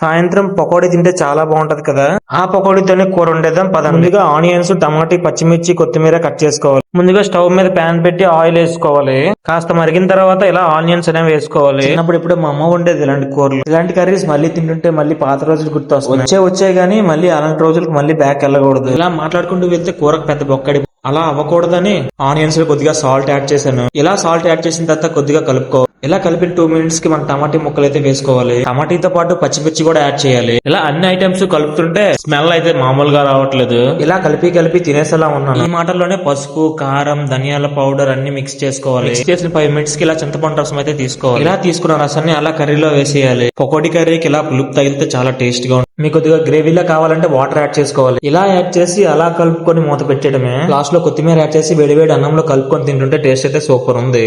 సాయంత్రం పకోడీ తింటే చాలా బాగుంటది కదా. ఆ పకోడీతోనే కూర వండేద్దాం పద. ముందుగా ఆనియన్స్ టమాటీ పచ్చిమిర్చి కొత్తిమీర కట్ చేసుకోవాలి. ముందుగా స్టవ్ మీద ప్యాన్ పెట్టి ఆయిల్ వేసుకోవాలి. కాస్త మరిగిన తర్వాత ఇలా ఆనియన్స్ అనేవి వేసుకోవాలి. చిన్నప్పుడు ఇప్పుడు మా అమ్మ వండేది ఇలాంటి కూరలు. ఇలాంటి కర్రీస్ మళ్ళీ తింటుంటే మళ్ళీ పాత రోజులు గుర్తు వస్తాయి వచ్చే వచ్చాయి గానీ మళ్ళీ అలాంటి రోజులకు మళ్ళీ బ్యాక్ వెళ్ళకూడదు. ఇలా మాట్లాడుకుంటూ వెళ్తే కూరకు పెద్ద బొక్కడి. అలా అవ్వకూడదని ఆనియన్స్లో కొద్దిగా సాల్ట్ యాడ్ చేశాను. ఇలా సాల్ట్ యాడ్ చేసిన తర్వాత కొద్దిగా కలుపుకో ఇలా కలిపిన టూ మినిట్స్కి మన టమాటీ ముక్కలు అయితే వేసుకోవాలి. టమాటీతో పాటు పచ్చిమిర్చి కూడా యాడ్ చేయాలి. ఇలా అన్ని ఐటమ్స్ కలుపుతుంటే స్మెల్ అయితే మామూలుగా రావట్లేదు. ఇలా కలిపి కలిపి తినేసేలా ఉన్నాను. ఈ మాటల్లోనే పసుపు కారం ధనియాల పౌడర్ అన్ని మిక్స్ చేసుకోవాలి. మిక్స్ చేసిన ఫైవ్ మినిట్స్కి ఇలా చింతపండు రసం అయితే తీసుకోవాలి. ఇలా తీసుకున్న రసాన్ని అలా కర్రీలో వేసేయాలి. పకోడీ కర్రీకి ఇలా పులుపు తగిలితే చాలా టేస్ట్గా ఉంటుంది. మీకు కొద్దిగా గ్రేవీలా కావాలంటే వాటర్ యాడ్ చేసుకోవాలి. ఇలా యాడ్ చేసి అలా కలుపుకొని మూత పెట్టడమే. లాస్ట్లో కొత్తిమీర యాడ్ చేసి వేడి వేడి అన్నంలో కలుపుకొని తింటుంటే టేస్ట్ అయితే సూపర్ ఉంది.